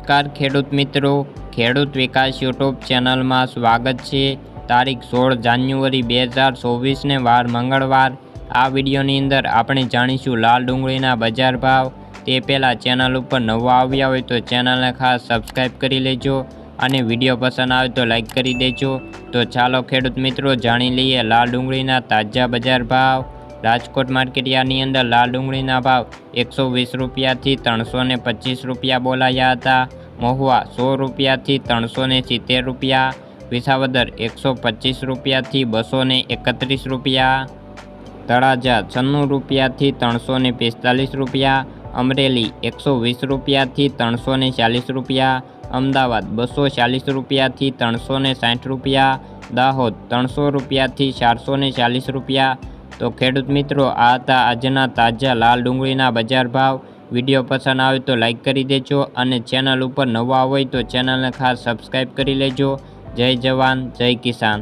નમસ્કાર ખેડૂત મિત્રો. ખેડૂત વિકાસ યુટ્યુબ ચેનલમાં સ્વાગત છે. તારીખ સોળ જાન્યુઆરી બે હજાર ચોવીસને વાર મંગળવાર. આ વિડીયોની અંદર આપણે જાણીશું લાલ ડુંગળીના બજાર ભાવ. તે પહેલાં ચેનલ ઉપર નવા આવ્યા હોય તો ચેનલને ખાસ સબસ્ક્રાઈબ કરી લેજો અને વીડિયો પસંદ આવે તો લાઈક કરી દેજો. તો ચાલો ખેડૂત મિત્રો, જાણી લઈએ લાલ ડુંગળીના તાજા બજાર ભાવ. રાજકોટ માર્કેટયાર્ડની અંદર લાલ ડુંગળીના ભાવ એકસો વીસ રૂપિયાથી ત્રણસો ને પચીસ રૂપિયા બોલાયા હતા. મહુવા સો રૂપિયાથી ત્રણસો ને સિત્તેર રૂપિયા. વિસાવદર એકસો પચીસ રૂપિયાથી બસો ને એકત્રીસ રૂપિયા. તળાજા છન્નું રૂપિયાથી ત્રણસો ને પિસ્તાલીસ રૂપિયા. અમરેલી એકસો વીસ રૂપિયાથી ત્રણસો ને ચાલીસ રૂપિયા. અમદાવાદ બસો ચાલીસ રૂપિયાથી ત્રણસો ને સાઠ રૂપિયા. દાહોદ ત્રણસો રૂપિયાથી ચારસો ને ચાલીસ રૂપિયા. તો ખેડૂત મિત્રો, આ હતા આજના તાજા લાલ ડુંગળીના બજાર ભાવ. વીડિયો પસંદ આવે તો લાઈક કરી દેજો અને ચેનલ ઉપર નવા હોય તો ચેનલને ખાસ સબસ્ક્રાઈબ કરી લેજો. જય જવાન, જય કિસાન.